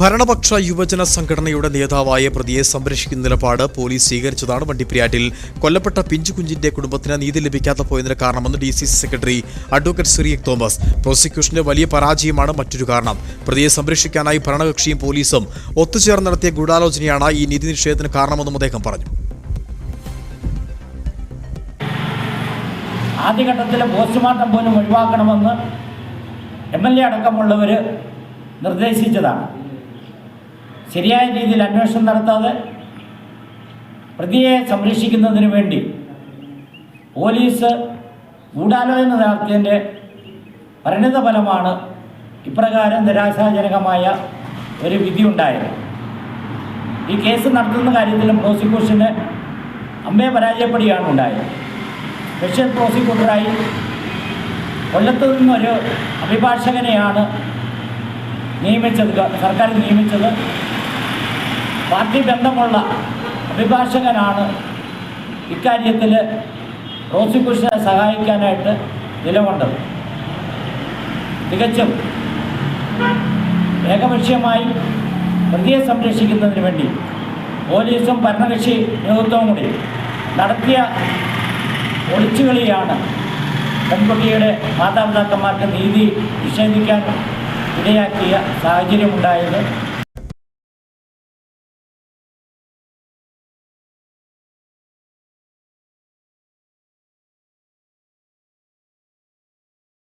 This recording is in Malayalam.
ഭരണപക്ഷ യുവജന സംഘടനയുടെ നേതാവായ പ്രതിയെ സംരക്ഷിക്കുന്ന നിലപാട് പോലീസ് സ്വീകരിച്ചതാണ് വണ്ടിപ്പെരിയാറ്റിൽ കൊല്ലപ്പെട്ട പിഞ്ചുകുഞ്ഞിന്റെ കുടുംബത്തിന് നീതി ലഭിക്കാത്ത പോയതിന് കാരണമെന്ന് D secretary advocate Cyriac Thomas. പ്രോസിക്യൂഷന്റെ വലിയ പരാജയമാണ് മറ്റൊരു കാരണം. പ്രതിയെ സംരക്ഷിക്കാനായി ഭരണകക്ഷിയും പോലീസും ഒത്തുചേർന്ന് നടത്തിയ ഗൂഢാലോചനയാണ് ഈ നീതി നിഷേധത്തിന് കാരണമെന്നും അദ്ദേഹം പറഞ്ഞു. ആദ്യഘട്ടത്തിലെ പോസ്റ്റ്മോർട്ടം പോലും ഒഴിവാക്കണമെന്ന് എം എൽ എ അടക്കമുള്ളവർ നിർദ്ദേശിച്ചതാണ്. ശരിയായ രീതിയിൽ അന്വേഷണം നടത്താതെ പ്രതിയെ സംരക്ഷിക്കുന്നതിന് വേണ്ടി പോലീസ് ഗൂഢാലോചന നടത്തിയതിന്റെ പരിണിത ഫലമാണ് ഇപ്രകാരം നിരാശാജനകമായ ഒരു വിധി ഉണ്ടായത് ഈ കേസ് നടത്തുന്ന കാര്യത്തിലും പ്രോസിക്യൂഷന് അമ്മയെ പരാജയപ്പെടുകയാണ് ഉണ്ടായത്. സ്പെഷ്യൽ പ്രോസിക്യൂട്ടറായി കൊല്ലത്ത് നിന്നൊരു അഭിഭാഷകനെയാണ് നിയമിച്ചത് സർക്കാർ നിയമിച്ചത്. പാർട്ടി ബന്ധമുള്ള അഭിഭാഷകനാണ് ഇക്കാര്യത്തിൽ പ്രോസിക്യൂഷനെ സഹായിക്കാനായിട്ട് നിലകൊണ്ടത്. തികച്ചും ഏകപക്ഷീയമായി പ്രതിയെ സംരക്ഷിക്കുന്നതിന് വേണ്ടി പോലീസും ഭരണകക്ഷി നേതൃത്വവും കൂടി നടത്തിയ ഒളിച്ചുകളിയാണ് പെൺകുട്ടിയുടെ മാതാപിതാക്കന്മാർക്ക് നീതി നിഷേധിക്കാൻ ഇടയാക്കിയ സാഹചര്യമുണ്ടായത്.